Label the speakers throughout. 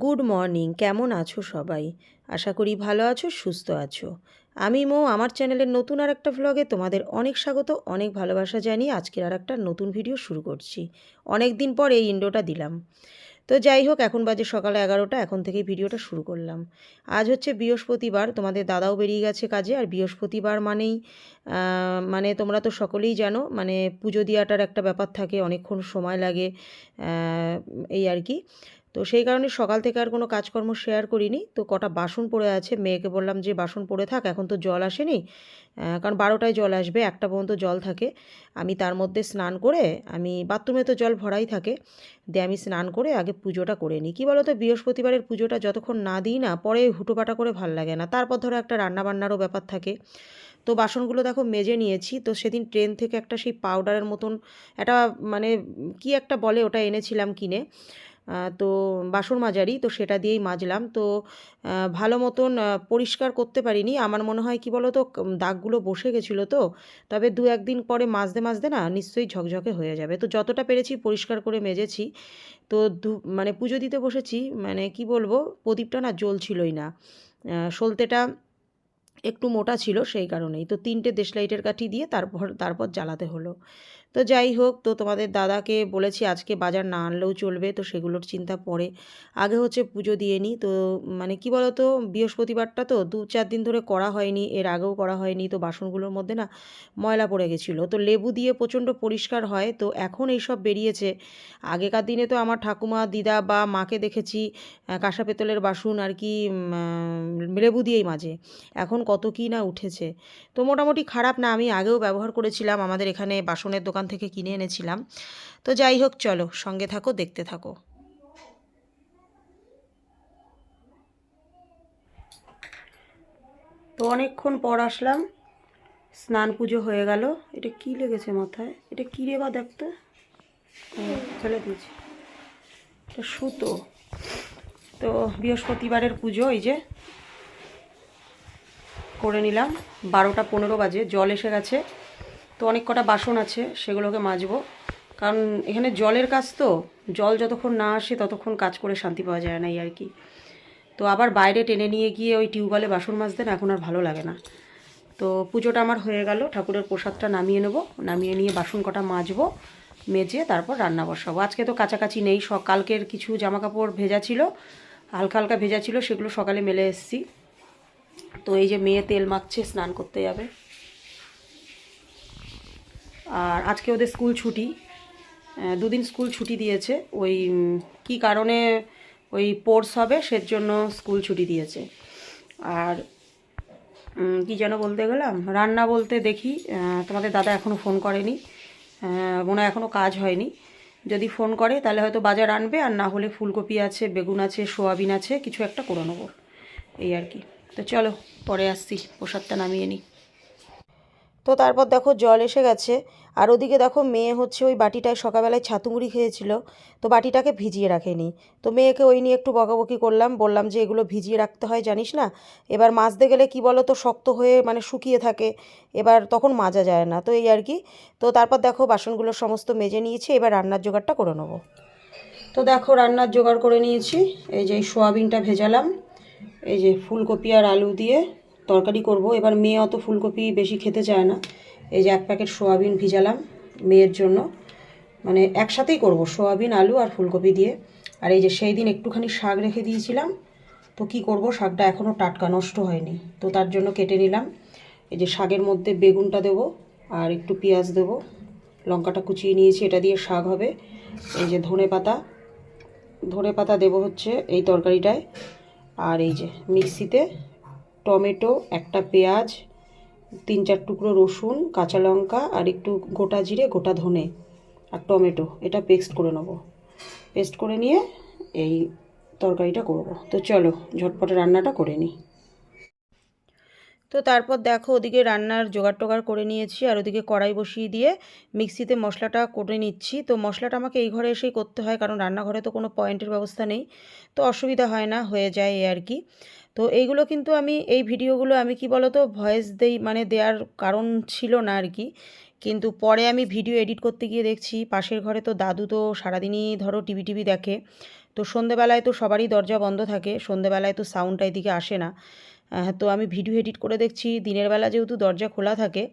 Speaker 1: Good morning, কেমন আছো সবাই? আশা করি ভালো আছো, সুস্থ আছো। আমি মো, আমার চ্যানেলের নতুন আর একটা ভ্লগে তোমাদের অনেক স্বাগত, অনেক ভালোবাসা জানিয়ে আজকের আর একটা নতুন ভিডিও শুরু করছি। অনেক দিন পর এই ইন্ডোটা দিলাম। তো যাই হোক, এখন বাজে সকালে এগারোটা, এখন থেকেই ভিডিওটা শুরু করলাম। আজ হচ্ছে বৃহস্পতিবার, তোমাদের দাদাও বেরিয়ে গেছে কাজে, আর বৃহস্পতিবার মানেই মানে তোমরা তো সকলেই জানো মানে পুজো দেওয়াটার একটা ব্যাপার থাকে, অনেকক্ষণ সময় লাগে এই আর কি। তো সেই কারণে সকাল থেকে আর কোনো কাজকর্ম শেয়ার করিনি। তো কটা বাসন পড়ে আছে। মেয়েকে বললাম যে, বাসন পড়ে থাক, এখন তো জল আসেনি। কারণ বারোটায় জল আসবে, একটা পর্যন্ত জল থাকে। আমি তার মধ্যে স্নান করে, আমি বাথরুমে তো জল ভরাই থাকে, দিয়ে আমি স্নান করে আগে পুজোটা করে নিই। কী বলো তো বৃহস্পতিবারের পুজোটা যতক্ষণ না দিই না, পরে হুটোপাটা করে ভালো লাগে না। তারপর ধরো একটা রান্নাবান্নারও ব্যাপার থাকে। তো বাসনগুলো দেখো মেজে নিয়েছি। তো সেদিন ট্রেন থেকে একটা সেই পাউডারের মতন, একটা মানে কি একটা বলে ওটা এনেছিলাম কিনে। তো বাসন মাজারি তো সেটা দিয়েই মাজলাম। তো ভালো মতন পরিষ্কার করতে পারিনি। আমার মনে হয় কি বলো তো দাগগুলো বসে গেছিল তো। তবে দু একদিন পরে মাজতে মাজতে না, নিশ্চয়ই ঝকঝকে হয়ে যাবে। তো যতটা পেরেছি পরিষ্কার করে মেজেছি। তো মানে পুজো দিতে বসেছি মানে কি বলব, প্রদীপটা না জ্বলছিলই না। সলতেটা একটু মোটা ছিল সেই কারণেই। তো তিনটে দেশলাইটের কাঠি দিয়ে তারপর তারপর জ্বালাতে হলো। তো যাই হোক, তো তোমাদের দাদাকে বলেছি আজকে বাজার না আনলেও চলবে, তো সেগুলোর চিন্তা পরে। আগে হচ্ছে পুজো দিয়ে নিই তো মানে কি বলো তো বৃহস্পতিবারটা তো দু চার দিন ধরে করা হয়নি, এর আগেও করা হয়নি, তো বাসনগুলোর মধ্যে না ময়লা পড়ে গেছিল। তো লেবু দিয়ে প্রচণ্ড পরিষ্কার হয়, তো এখন এইসব বেরিয়েছে। আগেকার দিনে তো আমার ঠাকুমা, দিদা বা মাকে দেখেছি কাঁসা পেতলের বাসন আর কি লেবু দিয়েই মাজে। এখন কত কী না উঠেছে। তো মোটামুটি খারাপ না, আমি আগেও ব্যবহার করেছিলাম, আমাদের এখানে বাসনের দোকান থেকে কিনে এনেছিলাম। তো যাই হোক, চলো, সঙ্গে থাকো, দেখতে থাকো। তো অনেকক্ষণ পর আসলাম। স্নান পুজো হয়ে গেল। এটা কি লেগেছে মাথায়? এটা কী রে বা দেখতে? ফেলে দিয়েছি। এটা সুতো। তো বৃহস্পতিবারের পুজো, এই যে। করে নিলাম। বারোটা পনেরো বাজে, জল এসে গেছে। তো অনেক কটা বাসন আছে, সেগুলোকে মাজবো। কারণ এখানে জলের কাজ তো, জল যতক্ষণ না আসে ততক্ষণ কাজ করে শান্তি পাওয়া যায় না এই আর কি। তো আবার বাইরে টেনে নিয়ে গিয়ে ওই টিউবওয়েলে বাসন মাজতে না এখন আর ভালো লাগে না। তো পুজোটা আমার হয়ে গেল, ঠাকুরের প্রসাদটা নামিয়ে নেব, নামিয়ে নিয়ে বাসন কটা মাজবো, মেজে তারপর রান্না বসাবো। আজকে তো কাছাকাছি নেই সকালকের কিছু জামা কাপড় ভেজা ছিল, হালকা হালকা ভেজা ছিল, সেগুলো সকালে মেলে এসেছি। তো এই যে মেয়ে তেল মাখছে, স্নান করতে যাবে। আর আজকে ওদের স্কুল ছুটি। দুদিন স্কুল ছুটি দিয়েছে। ওই কি কারণে ওই পোর্স হবে সের জন্য স্কুল ছুটি দিয়েছে। আর কি যেন বলতে গেলাম? রান্না বলতে দেখি তোমাদের দাদা এখনও ফোন করেনি। মনে এখনও কাজ হয়নি। যদি ফোন করে তাহলে হয়তো বাজার আনবে, আর না হলে ফুলকপি আছে, বেগুন আছে, সোয়াবিন আছে, কিছু একটা করে নেব। এই আর কি। তো চলো, পরে আসছি, প্রসাদটা নামিয়ে নিই। তো তারপর দেখো জল এসে গেছে। আর ওদিকে দেখো মেয়ে হচ্ছে ওই বাটিটায় সকালবেলায় ছাতু মুড়ি খেয়েছিল, তো বাটিটাকে ভিজিয়ে রাখেনি। তো মেয়েকে ওই নিয়ে একটু বকাবকি করলাম, বললাম যে এগুলো ভিজিয়ে রাখতে হয় জানিস না? এবার মাজতে গেলে কি বলো তো শক্ত হয়ে মানে শুকিয়ে থাকে, এবার তখন মাজা যায় না, তো এই আর কি। তো তারপর দেখো বাসনগুলো সমস্ত মেজে নিয়েছি, এবার রান্নার জোগাড়টা করে নেব। তো দেখো রান্নার জোগাড় করে নিয়েছি, এই যে সোয়াবিনটা ভেজালাম, এই যে ফুলকপি আর আলু দিয়ে তরকারি করব। এবার মেয়ে অত ফুলকপি বেশি খেতে চায় না এই যে এক প্যাকেট সোয়াবিন ভিজালাম মেয়ের জন্য। মানে একসাথেই করব, সোয়াবিন, আলু আর ফুলকপি দিয়ে। আর এই যে সেই দিন একটুখানি শাক রেখে দিয়েছিলাম। তো কি করব, শাকটা এখনও টাটকা, নষ্ট হয়নি। তো তার জন্য কেটে নিলাম। এই যে শাকের মধ্যে বেগুনটা দেবো আর একটু পেঁয়াজ দেবো। লঙ্কাটা কুচিয়ে নিয়েছি, এটা দিয়ে শাক হবে। এই যে ধনে পাতা ধনে পাতা দেবো হচ্ছে এই তরকারিটায়। আর এই যে মিক্সিতে টমেটো, একটা পেঁয়াজ তিন চার টুকরো রসুন, কাঁচা লঙ্কা আর একটু গোটা জিরে, গোটা ধনে আর টমেটো। এটা পেস্ট করে নেব। পেস্ট করে নিয়ে এই তরকারিটা করব। তো চলো, ঝটপটে রান্নাটা করে নিই। তো তারপর দেখো ওদিকে রান্নার জোগাড় টোগাড় করে নিয়েছি আর ওদিকে কড়াই বসিয়ে দিয়ে মিক্সিতে মশলাটা করে নিচ্ছি। তো মশলাটা আমাকে এই ঘরে এসেই করতে হয় কারণ রান্নাঘরে তো কোনো পয়েন্টের ব্যবস্থা নেই। তো অসুবিধা হয় না, হয়ে যায় এই আর কি। তো এইগুলো কিন্তু আমি, এই ভিডিওগুলো আমি কি বলতো, ভয়েস দেই মানে দেওয়ার কারণ ছিল না আর কি। কিন্তু পরে আমি ভিডিও এডিট করতে গিয়ে দেখছি পাশের ঘরে তো দাদু তো সারাদিনই ধরো টিভি টিভি দেখে। তো সন্ধেবেলায় তো সবারই দরজা বন্ধ থাকে, সন্ধেবেলায় তো সাউন্ডটা এদিকে আসে না। তো আমি ভিডিও এডিট করে দেখছি, দিনের বেলা যেহেতু দরজা খোলা থাকে,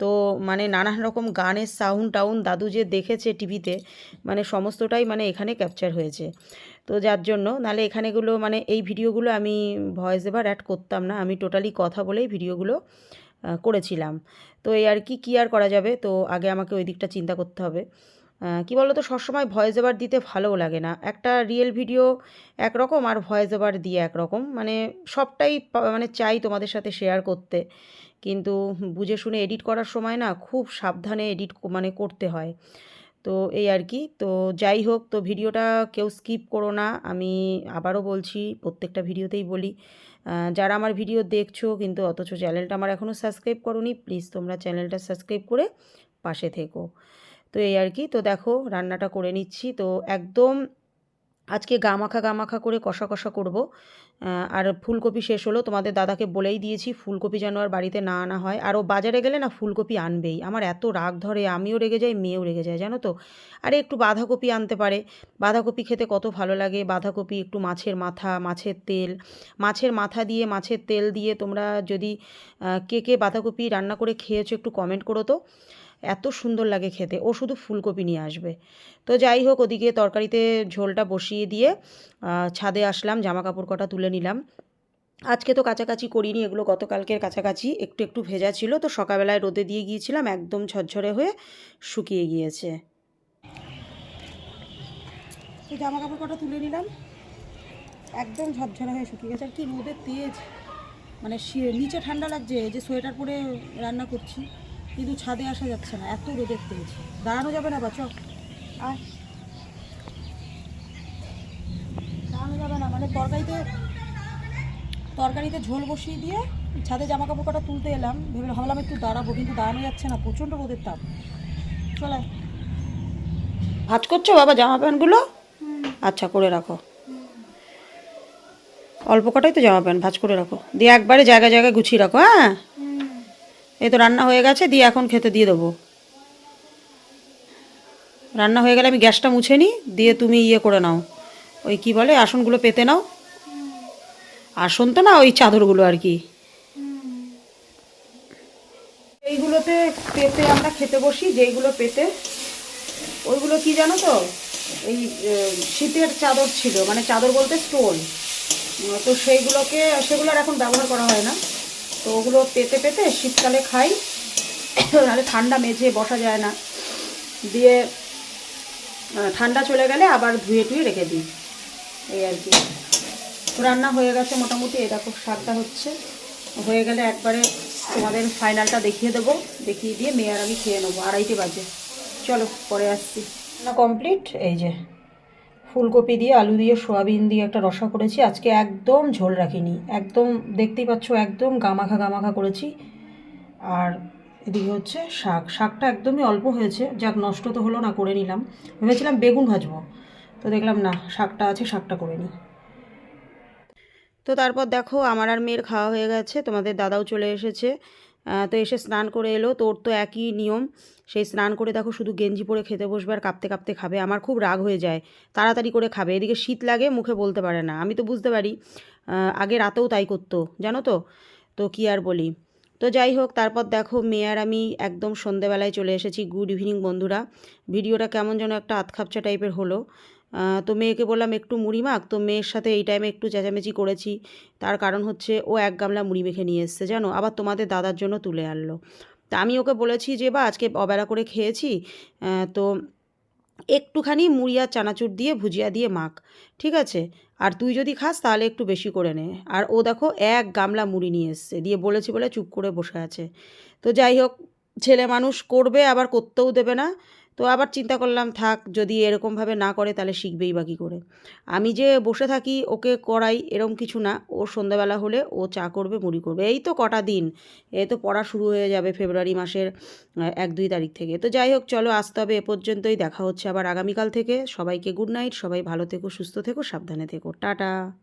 Speaker 1: তো মানে নানান রকম গানের সাউন্ড টাউন দাদু যে দেখেছে টিভিতে মানে সমস্তটাই মানে এখানে ক্যাপচার হয়েছে। তো যার জন্য নালে এখানেগুলো মানে এই ভিডিওগুলো আমি ভয়েস এভার অ্যাড করতাম না, আমি টোটালি কথা বলেই ভিডিওগুলো করেছিলাম। তো এই আর কি, কী আর করা যাবে? তো আগে আমাকে ওই দিকটা চিন্তা করতে হবে। কি বলো তো সবসময় ভয়েস ওভার দিতে ভালোও লাগে না। একটা রিয়েল ভিডিও একরকম আর ভয়েস ওভার দিয়ে একরকম। মানে সবটাই মানে চাই তোমাদের সাথে শেয়ার করতে। কিন্তু বুঝে শুনে এডিট করার সময় না খুব সাবধানে এডিট মানে করতে হয়। তো এই আর কি। তো যাই হোক, তো ভিডিওটা কেউ স্কিপ করো না। আমি আবারও বলছি, প্রত্যেকটা ভিডিওতেই বলি যারা আমার ভিডিও দেখছ কিন্তু অথচ চ্যানেলটা আমার এখনও সাবস্ক্রাইব করোনি, প্লিজ তোমরা চ্যানেলটা সাবস্ক্রাইব করে পাশে থেকো। তো এই আর কি, তো দেখো, রান্নাটা করে নিচ্ছি। তো একদম আজকে গামাখা গামাখা করে কষা কষা করব। আর ফুলকপি শেষ হলো। তোমাদের দাদাকে বলেই দিয়েছি, ফুলকপি যেন আর বাড়িতে না আনা হয়। আর ও বাজারে গেলে না ফুলকপি আনবেই। আমার এত রাগ ধরে, আমিও রেগে যাই, মেয়েও রেগে যায়, জানো তো? আরে একটু বাঁধাকপি আনতে পারে। বাঁধাকপি খেতে কত ভালো লাগে। বাঁধাকপি একটু মাছের মাথা, মাছের তেল। মাছের মাথা দিয়ে, মাছের তেল দিয়ে তোমরা যদি কে কে বাঁধাকপি রান্না করে খেয়েছো একটু কমেন্ট করো তো। এত সুন্দর লাগে খেতে। ও শুধু ফুলকপি নিয়ে আসবে। তো যাই হোক, ওদিকে তরকারিতে ঝোলটা বসিয়ে দিয়ে ছাদে আসলাম জামা কাপড় কটা তুলে নিলাম। আজকে তো কাছাকাছি করিনি, এগুলো গতকালকের কাছাকাছি, একটু একটু ভেজা ছিল। তো সকালবেলায় রোদে দিয়ে গিয়েছিলাম, একদম ঝরঝরে হয়ে শুকিয়ে গিয়েছে। তো জামা কাপড় কটা তুলে নিলাম। একদম ঝরঝরে হয়ে শুকিয়ে গেছে। আর কি রোদের তেজ মানে নিচে ঠান্ডা লাগছে যে সোয়েটার পরে রান্না করছি। কিন্তু ছাদে আসা যাচ্ছে না এত রোদের তেজ। দাঁড়ানো যাবে না বাচ। আর দাঁড়ানো যাবে না মানে তরকারিতে তরকারিতে ঝোল বসিয়ে দিয়ে ছাদে জামা কাপড় কটা তুলতে এলাম। ভেবে ভাবলাম একটু দাঁড়াবো কিন্তু দাঁড়ানো যাচ্ছে না প্রচণ্ড রোদের তাপ। চলে ভাজ করছ বাবা জামা প্যান্টগুলো? আচ্ছা করে রাখো। অল্প কটাই তো জামা প্যান্ট ভাজ করে রাখো। দিয়ে একবারে জায়গায় জায়গায় গুছিয়ে রাখো হ্যাঁ? এই তো রান্না হয়ে গেছে, দিয়ে এখন খেতে দিয়ে দেবো। রান্না হয়ে গেলে আমি গ্যাসটা মুছে নিই, দিয়ে তুমি ইয়ে করে নাও। ওই কি বলে, আসনগুলো পেতে নাও। আসন তো না, ওই চাদরগুলো আর কি। এইগুলোতে পেতে আমরা খেতে বসি, যেইগুলো পেতে। ওইগুলো কি জানো তো, এই শীতের চাদর ছিল মানে চাদর বলতে স্টোল তো সেইগুলোকে, সেগুলো আর এখন ব্যবহার করা হয় না। তো ওগুলো পেতে পেতে শীতকালে খাই। নাহলে ঠান্ডা মেঝে বসা যায় না। দিয়ে ঠান্ডা চলে গেলে আবার ধুয়ে টুয়ে রেখে দিই। এই আর কি। রান্না হয়ে গেছে মোটামুটি এই দেখো শাকটা হচ্ছে। হয়ে গেলে একবারে তোমাদের ফাইনালটা দেখিয়ে দেবো। দেখিয়ে দিয়ে মেয়ে আর আমি খেয়ে নেব। আড়াইটে বাজে। চলো, পরে আসছি। না কমপ্লিট? এই যে। ফুলকপি দিয়ে, আলু দিয়ে, সোয়াবিন দিয়ে একটা রসা করেছি। আজকে একদম ঝোল রাখিনি। একদম, দেখতেই পাচ্ছ, একদম গামাখা গামাখা করেছি। আর এদিকে হচ্ছে শাক। শাকটা একদমই অল্প হয়েছে। যাক, নষ্ট তো হলো না, করে নিলাম। ভেবেছিলাম বেগুন ভাজবো। তো দেখলাম, না, শাকটা আছে, শাকটা করে নিই। তো তারপর দেখো, আমার আর মেয়ের খাওয়া হয়ে গেছে। তোমাদের দাদাও চলে এসেছে। তো এসে স্নান করে এলো। তোর তো একই নিয়ম। সেই স্নান করে দেখো শুধু গেঞ্জি পরে খেতে বসবে আর কাঁপতে কাঁপতে খাবে। আমার খুব রাগ হয়ে যায়। তাড়াতাড়ি করে খাবে। এদিকে শীত লাগে, মুখে বলতে পারে না। আমি তো বুঝতে পারি। আগে রাতেও তাই করতো। জানো তো? তো কি আর বলি? তো যাই হোক, তারপর দেখো মেয়ে আর আমি একদম সন্ধেবেলায় চলে এসেছি। গুড ইভিনিং বন্ধুরা। ভিডিওটা কেমন যেন একটা আতখাপচা টাইপের হলো। তো মেয়েকে বললাম, একটু মুড়ি মাখ। তো মেয়ের সাথে এই টাইমে একটু চেঁচামেচি করেছি। তার কারণ হচ্ছে, ও এক গামলা মুড়ি মেখে নিয়ে এসছে, জানো? আবার তোমাদের দাদার জন্য তুলে আনলো। তা আমি ওকে বলেছি যে, বা, আজকে অবেলা করে খেয়েছি তো একটুখানি মুড়ি আর চানাচুর দিয়ে, ভুজিয়া দিয়ে মাখ, ঠিক আছে? আর তুই যদি খাস, তাহলে একটু বেশি করে নে। আর ও দেখো, এক গামলা মুড়ি নিয়ে এসছে, দিয়ে বলেছি বলে চুপ করে বসে আছে। তো যাই হোক, ছেলে মানুষ করবে, আবার করতেও দেবে না। তো আবার চিন্তা করলাম, থাক, যদি এরকমভাবে না করে তাহলে শিখবেই বা কী করে? আমি যে বসে থাকি, ওকে করাই এরম কিছু না। ও সন্ধ্যাবেলা হলে ও চা করবে, মুড়ি করবে। এই তো কটা দিন। এ তো পড়া শুরু হয়ে যাবে ফেব্রুয়ারি মাসের এক, দুই তারিখ থেকে। তো যাই হোক, চলো আসতে হবে। এ পর্যন্তই দেখা হচ্ছে আবার আগামীকাল থেকে। সবাইকে গুড নাইট। সবাই ভালো থেকো, সুস্থ থেকো, সাবধানে থেকো। টাটা।